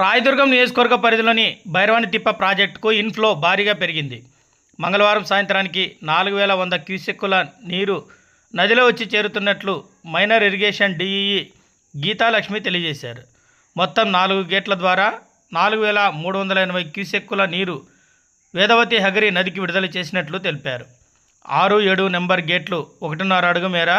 రాయదుర్గం నియోజకవర్గ పరిధిలోని భైరవాణి తిప్ప ప్రాజెక్టుకు ఇన్ఫ్లో భారీగా పెరిగింది. మంగళవారం సాయంత్రానికి నాలుగు వేల వంద క్యూసెక్కుల నీరు నదిలో వచ్చి చేరుతున్నట్లు మైనర్ ఇరిగేషన్ డిఈఈ గీతాలక్ష్మి తెలియజేశారు. మొత్తం నాలుగు గేట్ల ద్వారా నాలుగు వేల మూడు వందల ఎనభై క్యూసెక్కుల నీరు వేదవతి హగరి నదికి విడుదల చేసినట్లు తెలిపారు. ఆరు ఏడు నెంబర్ గేట్లు ఒకటిన్నర అడుగు మేర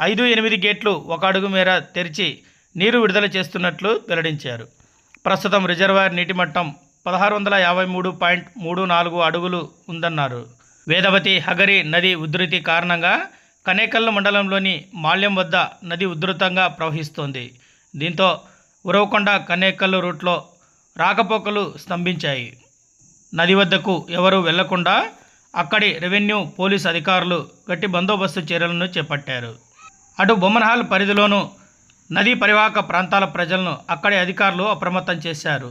ఐదు ఎనిమిది గేట్లు ఒక అడుగు మేర తెరిచి నీరు విడుదల చేస్తున్నట్లు వెల్లడించారు. ప్రస్తుతం రిజర్వాయర్ నీటి మట్టం పదహారు వందల యాభై మూడు పాయింట్ మూడు నాలుగు అడుగులు ఉందన్నారు. వేదవతి హగరి నది ఉధృతి కారణంగా కనేకల్ మండలంలోని మాల్యం వద్ద నది ఉధృతంగా ప్రవహిస్తోంది. దీంతో ఉరవకొండ కనేకల్లు రూట్లో రాకపోకలు స్తంభించాయి. నది వద్దకు ఎవరూ వెళ్ళకుండా అక్కడి రెవెన్యూ పోలీస్ అధికారులు గట్టి బందోబస్తు చర్యలను చేపట్టారు. అటు బొమ్మనహాల్ పరిధిలోనూ నదీ పరివాహక ప్రాంతాల ప్రజలను అక్కడి అధికారులు అప్రమత్తం చేశారు.